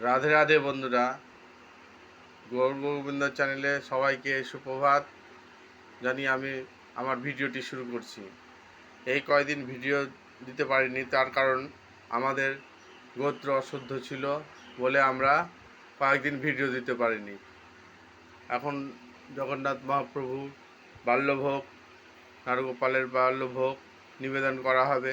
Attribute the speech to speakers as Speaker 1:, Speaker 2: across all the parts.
Speaker 1: রাধে রাধে বন্ধুরা। গৌর গোবিন্দ চ্যানেলে সবাইকে সুপ্রভাত। জানি আমি আমার ভিডিওটি শুরু করছি। এই কয়দিন ভিডিও দিতে পারিনি, তার কারণ আমাদের গোত্র অশুদ্ধ ছিল বলে আমরা কয়েকদিন ভিডিও দিতে পারিনি। এখন জগন্নাথ মহাপ্রভু বাল্যভোগ, নারগোপালের বাল্যভোগ নিবেদন করা হবে।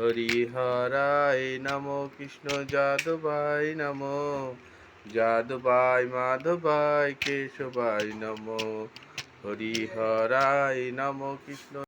Speaker 1: হরি হরায় নম কৃষ্ণ যাদবাই নম। যাদবাই মাধবাই কেশবাই নম। হরি হরায় নম কৃষ্ণ